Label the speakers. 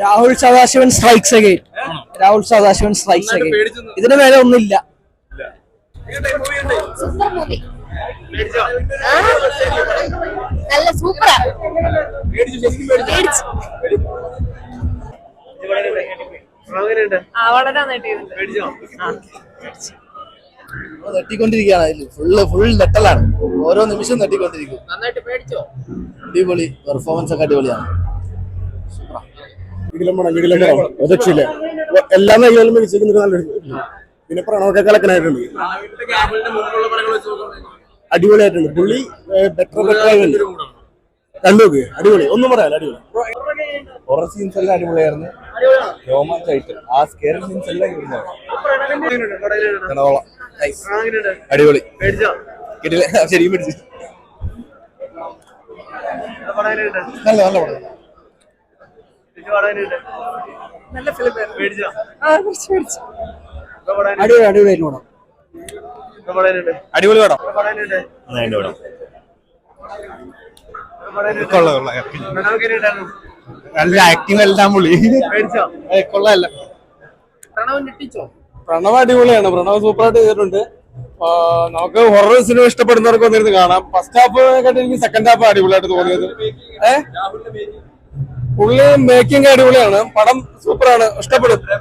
Speaker 1: Rahul Sadasivan strikes again Rahul Sadasivan strikes again ഇതിന് മേലെ ഒന്നുമില്ല.
Speaker 2: നല്ല സൂപ്പറാ
Speaker 3: വളരെ നന്നായിട്ട്
Speaker 1: നെട്ടിക്കൊണ്ടിരിക്കുകയാണ് അതിൽ ഫുള്ള് ഫുൾ നെട്ടലാണ് ഓരോ നിമിഷം നെട്ടിക്കൊണ്ടിരിക്കും.
Speaker 4: നന്നായിട്ട് പേടിച്ചോ?
Speaker 1: അടിപൊളി പെർഫോമൻസ് ഒക്കെ അടിപൊളിയാണ്.
Speaker 5: രക്ഷയില്ല എല്ലാ നല്ലൊരു പിന്നെ പ്രണവൊക്കെ കലക്കനായിട്ടുണ്ട് അടിപൊളിയായിട്ടുണ്ട്. പുള്ളി ബെറ്റർ ബെറ്റർ ആയിട്ടുണ്ട് കണ്ടുനോക്ക് അടിപൊളി. ഒന്നും പറയാല്ല അടിപൊളി.
Speaker 6: ഹൊറർ സീൻസ് എല്ലാം അടിപൊളിയായിരുന്നു. രോമാഞ്ചായിട്ട് ആ സ്കെയർ സീൻസ് എല്ലാം അടിപൊളി. കിട്ടില്ല ശരിക്കും പിടിച്ചു നല്ല നല്ല പടം.
Speaker 3: നല്ല ഫിലിം ആ കുറച്ച് പേടിച്ചു
Speaker 1: അടിപൊളി
Speaker 6: അടിപൊളി പടം. കൊള്ളാം കൊള്ളാം. നല്ല ആക്ടിങ് എല്ലാം പുള്ളി
Speaker 4: പേടിച്ചോ പ്രണവ് ഞെട്ടിച്ചോ?
Speaker 5: പ്രണവ് അടിപൊളിയാണ്. പ്രണവ് സൂപ്പറായിട്ട് ചെയ്തിട്ടുണ്ട്. നമുക്ക് ഹൊറർ സിനിമ ഇഷ്ടപ്പെടുന്നവർക്ക് വന്നിരുന്ന് കാണാം. ഫസ്റ്റ് ഹാഫ് കണ്ട് എനിക്ക് സെക്കൻഡ് ഹാഫ് അടിപൊളിയായിട്ട് തോന്നിയത്. ഏഹ് പുള്ളി മേക്കിംഗ് അടിപൊളിയാണ്. പടം സൂപ്പറാണ്. ഇഷ്ടപ്പെടും.